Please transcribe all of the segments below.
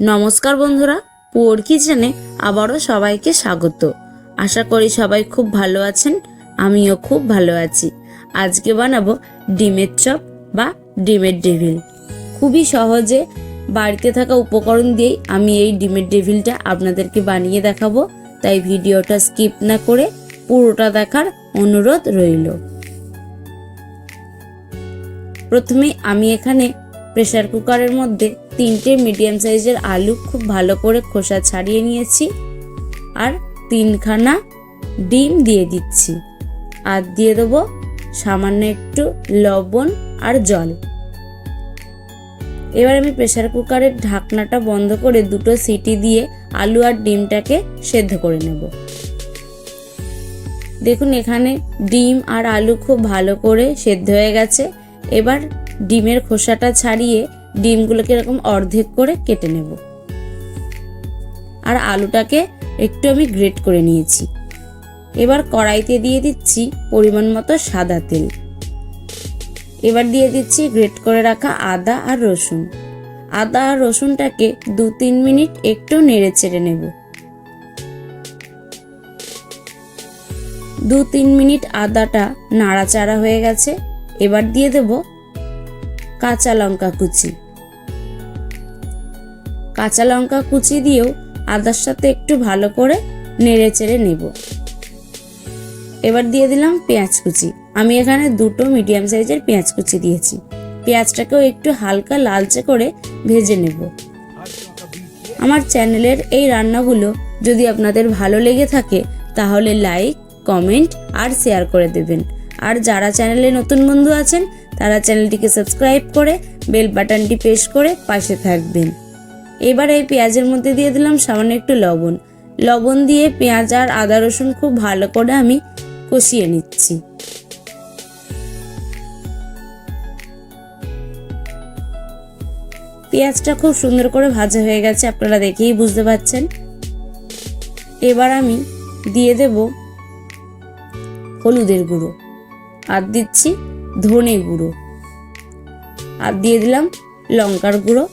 নমস্কার বন্ধুরা, পুয়োর কিচেনে আবারও সবাইকে স্বাগত। আশা করি সবাই খুব ভালো আছেন, আমিও খুব ভালো আছি। আজকে বানাবো ডিমের চপ বা ডিমের ডেভিল। খুবই সহজে বাড়িতে থাকা উপকরণ দিয়েই আমি এই ডিমের ডেভিলটা আপনাদেরকে বানিয়ে দেখাবো, তাই ভিডিওটা স্কিপ না করে পুরোটা দেখার অনুরোধ রইল। প্রথমে আমি এখানে প্রেসার কুকারের মধ্যে তিনটে মিডিয়াম সাইজের আলু খুব ভালো করে খোসা ছাড়িয়ে নিয়েছি। আর তিনখানা ডিম দিয়ে দিচ্ছি। আর দিয়ে দেবো সামান্য একটু লবণ আর জল। এবার আমি প্রেসার কুকারের ঢাকনাটা বন্ধ করে দুটো সিটি দিয়ে আলু আর ডিমটাকে সেদ্ধ করে নেব। দেখুন, এখানে ডিম আর আলু খুব ভালো করে সেদ্ধ হয়ে গেছে। এবার ডিমের খোসাটা ছাড়িয়ে ডিমগুলোকে এরকম অর্ধেক করে কেটে নেব। আর আলুটাকে একটু আমি গ্রেট করে নিয়েছি। এবার কড়াইতে দিয়ে দিচ্ছি পরিমাণ মতো সাদা তেল। এবার দিয়ে দিচ্ছি গ্রেট করে রাখা আদা আর রসুন। আদা আর রসুনটাকে দু তিন মিনিট একটু নেড়ে চেড়ে নেব। দু তিন মিনিট আদাটা নাড়াচাড়া হয়ে গেছে। এবার দিয়ে দেব কাঁচা লঙ্কা কুচি। কাঁচা লঙ্কা কুচি দিয়েও আদার সাথে একটু ভালো করে নেড়ে চেড়ে নেব। এবার দিয়ে দিলাম পেঁয়াজ কুচি। আমি এখানে দুটো মিডিয়াম সাইজের পেঁয়াজ কুচি দিয়েছি। পেঁয়াজটাকেও একটু হালকা লালচে করে ভেজে নেব। আমার চ্যানেলের এই রান্নাগুলো যদি আপনাদের ভালো লেগে থাকে, তাহলে লাইক, কমেন্ট আর শেয়ার করে দেবেন। আর যারা চ্যানেলে নতুন বন্ধু আছেন, তারা চ্যানেলটিকে সাবস্ক্রাইব করে বেল বাটনটি প্রেস করে পাশে থাকবেন। এবার এই পেঁয়াজের মধ্যে দিয়ে দিলাম সামান্য একটু লবণ। লবণ দিয়ে পেঁয়াজ আর আদা রসুন খুব ভালো করে আমি কষিয়ে নিচ্ছি। পেঁয়াজটা খুব সুন্দর করে ভাজা হয়ে গেছে, আপনারা দেখেই বুঝতে পারছেন এবার আমি দিয়ে দেব হলুদের গুঁড়ো। আর দিচ্ছি ধনে গুঁড়ো। আর দিয়ে দিলাম লঙ্কার গুঁড়ো।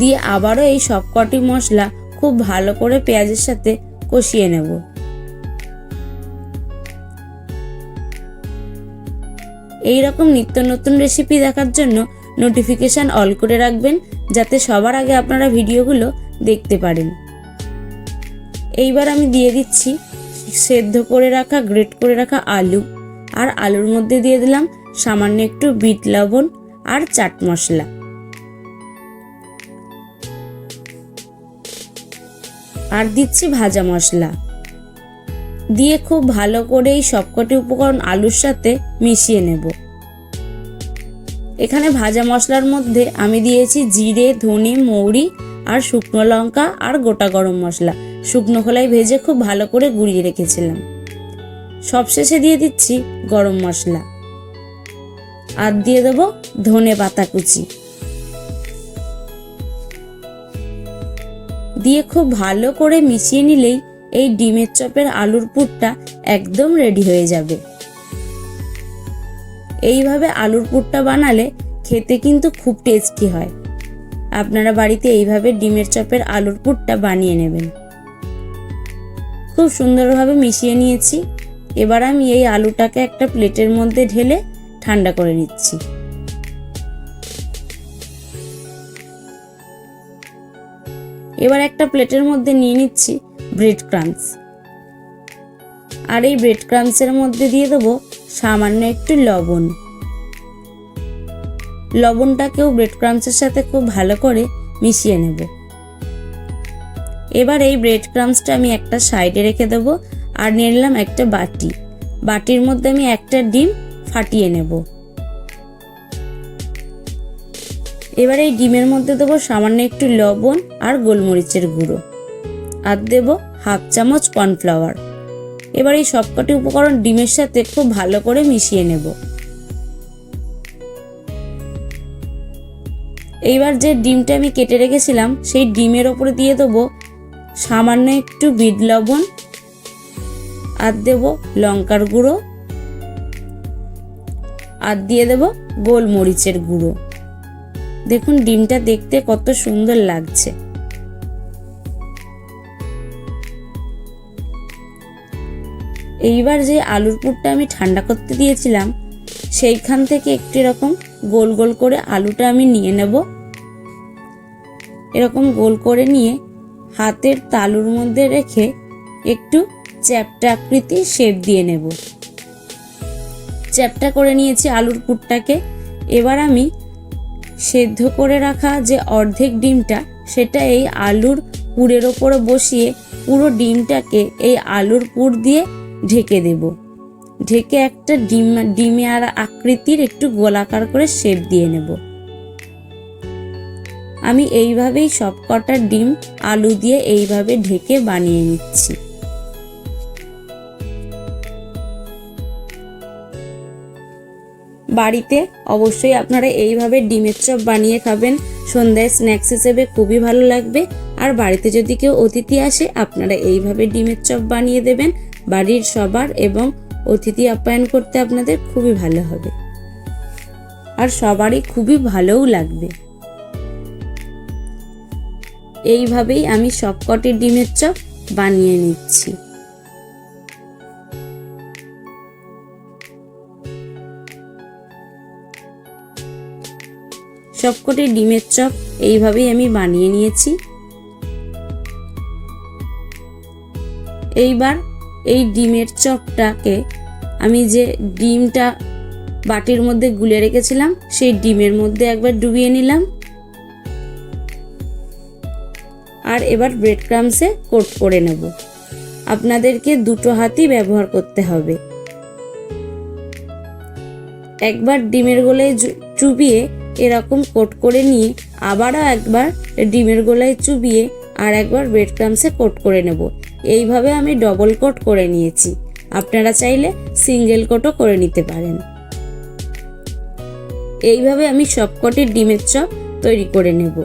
দিয়ে আবারও এই সবকটি মশলা খুব ভালো করে পেঁয়াজের সাথে কষিয়ে নেব। এই রকম নিত্য নতুন রেসিপি দেখার জন্য নোটিফিকেশান অল করে রাখবেন, যাতে সবার আগে আপনারা ভিডিওগুলো দেখতে পারেন। এইবার আমি দিয়ে দিচ্ছি সেদ্ধ করে রাখা গ্রেট করে রাখা আলু। আর আলুর মধ্যে দিয়ে দিলাম সামান্য একটু বিট লবণ আর চাট মশলা। আর দিচ্ছি ভাজা মশলা। দিয়ে খুব ভালো করে এই সবকটি উপকরণ আলুর সাথে মিশিয়ে নেব। এখানে ভাজা মশলার মধ্যে আমি দিয়েছি জিরে, ধনে, মৌরি আর শুকনো লঙ্কা আর গোটা গরম মশলা। শুকনো খোলায় ভেজে খুব ভালো করে গুঁড়িয়ে রেখেছিলাম। সবশেষে দিয়ে দিচ্ছি গরম মশলা। আর দিয়ে দেবো ধনে পাতা কুচি। দিয়ে খুব ভালো করে মিশিয়ে নিলেই এই ডিমের চপের আলুর পুরটা একদম রেডি হয়ে যাবে। এইভাবে আলুর পুরটা বানালে খেতে কিন্তু খুব টেস্টি হয়। আপনারা বাড়িতে এইভাবে ডিমের চপের আলুর পুরটা বানিয়ে নেবেন। খুব সুন্দরভাবে মিশিয়ে নিয়েছি। এবার আমি এই আলুটাকে একটা প্লেটের মধ্যে ঢেলে ঠান্ডা করে নিচ্ছি। এবার একটা প্লেটের মধ্যে নিয়ে নিচ্ছি ব্রেড ক্রামস আর এই ব্রেড ক্রামসের মধ্যে দিয়ে দেবো সামান্য একটু লবণ। লবণটাকেও ব্রেড ক্রামসের সাথে খুব ভালো করে মিশিয়ে নেব। এবার এই ব্রেড ক্রামসটা আমি একটা সাইডে রেখে দেব আর নিয়ে নিলাম একটা বাটি। বাটির মধ্যে আমি একটা ডিম ফাটিয়ে নেব। এবার এই ডিমের মধ্যে দেবো সামান্য একটু লবণ আর গোলমরিচের গুঁড়ো। আর দেব হাফ চামচ কর্নফ্লাওয়ার। এবার এই সবকটি উপকরণ ডিমের সাথে খুব ভালো করে মিশিয়ে নেব। এইবার যে ডিমটা আমি কেটে রেখেছিলাম, সেই ডিমের ওপরে দিয়ে দেবো সামান্য একটু বিট লবণ আর দেব লঙ্কার গুঁড়ো। আর দিয়ে দেব গোলমরিচের গুঁড়ো। দেখুন, ডিমটা দেখতে কত সুন্দর লাগছে। এইবার যে আলুর পুরটা আমি ঠান্ডা করতে দিয়েছিলাম, সেইখান থেকে একটু এরকম গোল গোল করে আলুটা আমি নিয়ে নেব। এরকম গোল করে নিয়ে হাতের তালুর মধ্যে রেখে একটু চ্যাপটা আকৃতির শেপ দিয়ে নেব। চ্যাপটা করে নিয়েছি আলুর পুরটাকে। এবার আমি সেদ্ধ করে রাখা যে অর্ধেক ডিমটা, সেটা এই আলুর পুরের ওপরে বসিয়ে পুরো ডিমটাকে এই আলুর পুর দিয়ে ঢেকে দেব। ঢেকে একটা ডিম, ডিমে আর আকৃতির একটু গোলাকার করে শেপ দিয়ে নেব। আমি এইভাবেই সব কটা ডিম আলু দিয়ে এইভাবে ঢেকে বানিয়ে নিচ্ছি। বাড়িতে, অবশ্যই আপনারা এইভাবে ডিমের চপ বানিয়ে খাবেন। সন্ধ্যায় স্ন্যাক্স হিসেবে খুবই ভালো লাগবে। আর বাড়িতে যদি কেউ অতিথি আসে, আপনারা এইভাবে ডিমের চপ বানিয়ে দেবেন। বাড়ির সবার এবং অতিথি আপ্যায়ন করতে আপনাদের খুবই ভালো হবে। আর সবারই খুবই ভালোও লাগবে। এইভাবেই আমি সবকটি ডিমের চপ বানিয়ে নিচ্ছি। সবকটি ডিমের চপ এইভাবেই আমি বানিয়ে নিয়েছি। এইবার এই ডিমের চপটাকে আমি যে ডিমটা বাটির মধ্যে গুলে রেখেছিলাম, সেই ডিমের মধ্যে একবার ডুবিয়ে নিলাম। আর এবার ব্রেড ক্রামসে কোট করে নেব। আপনাদেরকে দুটো হাতই ব্যবহার করতে হবে। একবার ডিমের গোলায় জু- চুবিয়ে এরকম কোট করে নিয়ে আবারও একবার ডিমের গোলায় চুবিয়ে আর একবার ব্রেড ক্রামসে কোট করে নেব। এইভাবে আমি ডবল কোট করে নিয়েছি। আপনারা চাইলে সিঙ্গেল কোটও করে নিতে পারেন। এইভাবে আমি সবকটি ডিমের চপ তৈরি করে নেব।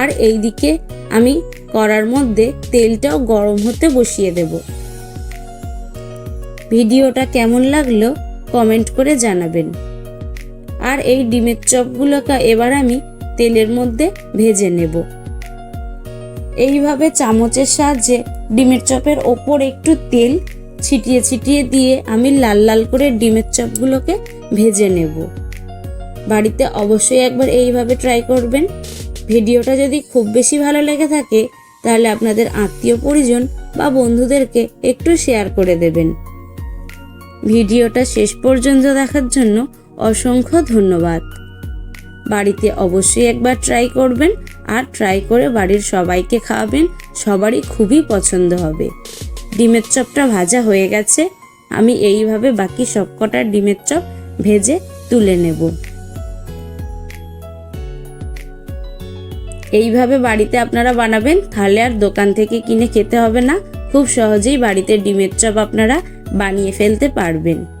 আর এই দিকে আমি করার মধ্যে তেলটাও গরম হতে বসিয়ে দেব। ভিডিওটা কেমন লাগল কমেন্ট করে জানাবেন। আর এই ডিমের চপগুলোকে এবার আমি তেলের মধ্যে ভেজে নেব। এইভাবে চামচের সাহায্যে ডিমের চপের ওপর একটু তেল ছিটিয়ে ছিটিয়ে দিয়ে আমি লাল লাল করে ডিমের চপগুলোকে ভেজে নেব। বাড়িতে অবশ্যই একবার এইভাবে ট্রাই করবেন। ভিডিওটা যদি খুব বেশি ভালো লেগে থাকে, তাহলে আপনাদের আত্মীয় পরিজন বা বন্ধুদেরকে একটু শেয়ার করে দেবেন। ভিডিওটা শেষ পর্যন্ত দেখার জন্য অসংখ্য ধন্যবাদ। বাড়িতে অবশ্যই একবার ট্রাই করবেন আর ট্রাই করে বাড়ির সবাইকে খাওয়াবেন, সবারই খুবই পছন্দ হবে। ডিমের চপটা ভাজা হয়ে গেছে, আমি এইভাবে বাকি সবকটা ডিমের চপ ভেজে তুলে নেব। এইভাবে বাড়িতে আপনারা বানাবেন তাহলে আর দোকান থেকে কিনে খেতে হবে না, খুব সহজেই বাড়িতে ডিমের চপ আপনারা বানিয়ে ফেলতে পারবেন।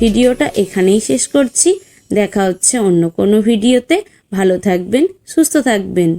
ভিডিওটা এখানেই শেষ করছি। দেখা হচ্ছে অন্য কোনো ভিডিওতে। ভালো থাকবেন সুস্থ থাকবেন।